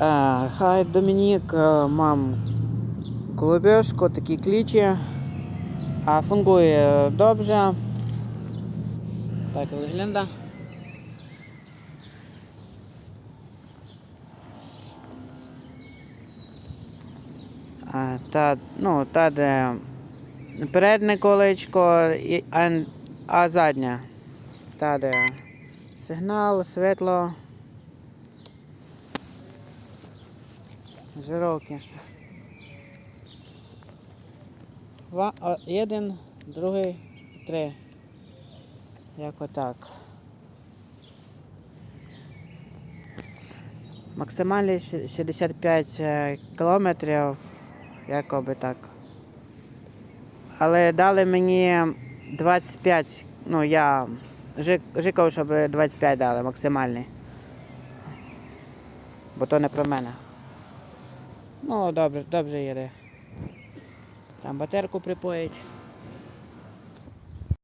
Хай Домінік, е, мам колобешку, такі клічі. А фунгує добре. Так виглядає. Та, ну, та, де переднє колечко, а, а заднє. Та, де сигнал, світло. Жировки. Два, один, другий, три. Як отак. Максимальний ще- 65 е, кілометрів, якоби так. Але дали мені 25, ну я жи- жикав, щоб 25 дали максимальний. Бо то не про мене. Ну, добре, добре їде. Там батерку припоїть.